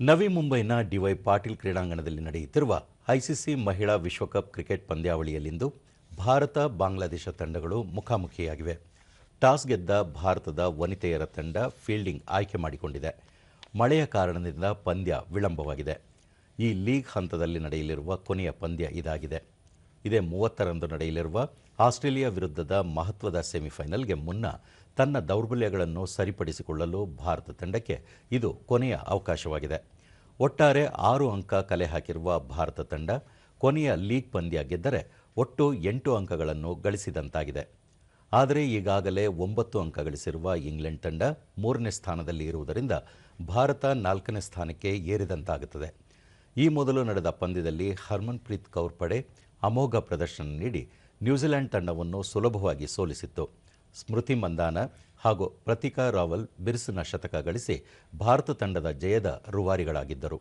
ನವಿ ಮುಂಬೈನ ಡಿವೈ ಪಾಟೀಲ್ ಕ್ರೀಡಾಂಗಣದಲ್ಲಿ ನಡೆಯುತ್ತಿರುವ ಐಸಿಸಿ ಮಹಿಳಾ ವಿಶ್ವಕಪ್ ಕ್ರಿಕೆಟ್ ಪಂದ್ಯಾವಳಿಯಲ್ಲಿಂದು ಭಾರತ ಬಾಂಗ್ಲಾದೇಶ ತಂಡಗಳು ಮುಖಾಮುಖಿಯಾಗಿವೆ. ಟಾಸ್ ಗೆದ್ದ ಭಾರತದ ವನಿತೆಯರ ತಂಡ ಫೀಲ್ಡಿಂಗ್ ಆಯ್ಕೆ ಮಾಡಿಕೊಂಡಿದೆ. ಮಳೆಯ ಕಾರಣದಿಂದ ಪಂದ್ಯ ವಿಳಂಬವಾಗಿದೆ. ಈ ಲೀಗ್ ಹಂತದಲ್ಲಿ ನಡೆಯಲಿರುವ ಕೊನೆಯ ಪಂದ್ಯ ಇದಾಗಿದೆ. ಇದೇ ಮೂವತ್ತರಂದು ನಡೆಯಲಿರುವ ಆಸ್ಟ್ರೇಲಿಯಾ ವಿರುದ್ಧದ ಮಹತ್ವದ ಸೆಮಿಫೈನಲ್ಗೆ ಮುನ್ನ ತನ್ನ ದೌರ್ಬಲ್ಯಗಳನ್ನು ಸರಿಪಡಿಸಿಕೊಳ್ಳಲು ಭಾರತ ತಂಡಕ್ಕೆ ಇದು ಕೊನೆಯ ಅವಕಾಶವಾಗಿದೆ. ಒಟ್ಟಾರೆ ಆರು ಅಂಕ ಕಲೆ ಹಾಕಿರುವ ಭಾರತ ತಂಡ ಕೊನೆಯ ಲೀಗ್ ಪಂದ್ಯ ಗೆದ್ದರೆ ಒಟ್ಟು ಎಂಟು ಅಂಕಗಳನ್ನು ಗಳಿಸಿದಂತಾಗಿದೆ. ಆದರೆ ಈಗಾಗಲೇ ಒಂಬತ್ತು ಅಂಕ ಗಳಿಸಿರುವ ಇಂಗ್ಲೆಂಡ್ ತಂಡ ಮೂರನೇ ಸ್ಥಾನದಲ್ಲಿ ಇರುವುದರಿಂದ ಭಾರತ ನಾಲ್ಕನೇ ಸ್ಥಾನಕ್ಕೆ ಏರಿದಂತಾಗುತ್ತದೆ. ಈ ಮೊದಲು ನಡೆದ ಪಂದ್ಯದಲ್ಲಿ ಹರ್ಮನ್ಪ್ರೀತ್ ಕೌರ್ ಪಡೆ ಅಮೋಘ ಪ್ರದರ್ಶನ ನೀಡಿ ನ್ಯೂಜಿಲೆಂಡ್ ತಂಡವನ್ನು ಸುಲಭವಾಗಿ ಸೋಲಿಸಿತ್ತು. ಸ್ಮೃತಿ ಮಂದಾನ ಹಾಗೂ ಪ್ರತಿಕಾ ರಾವಲ್ ಬಿರುಸಿನ ಶತಕ ಗಳಿಸಿ ಭಾರತ ತಂಡದ ಜಯದ ರೂವಾರಿಗಳಾಗಿದ್ದರು.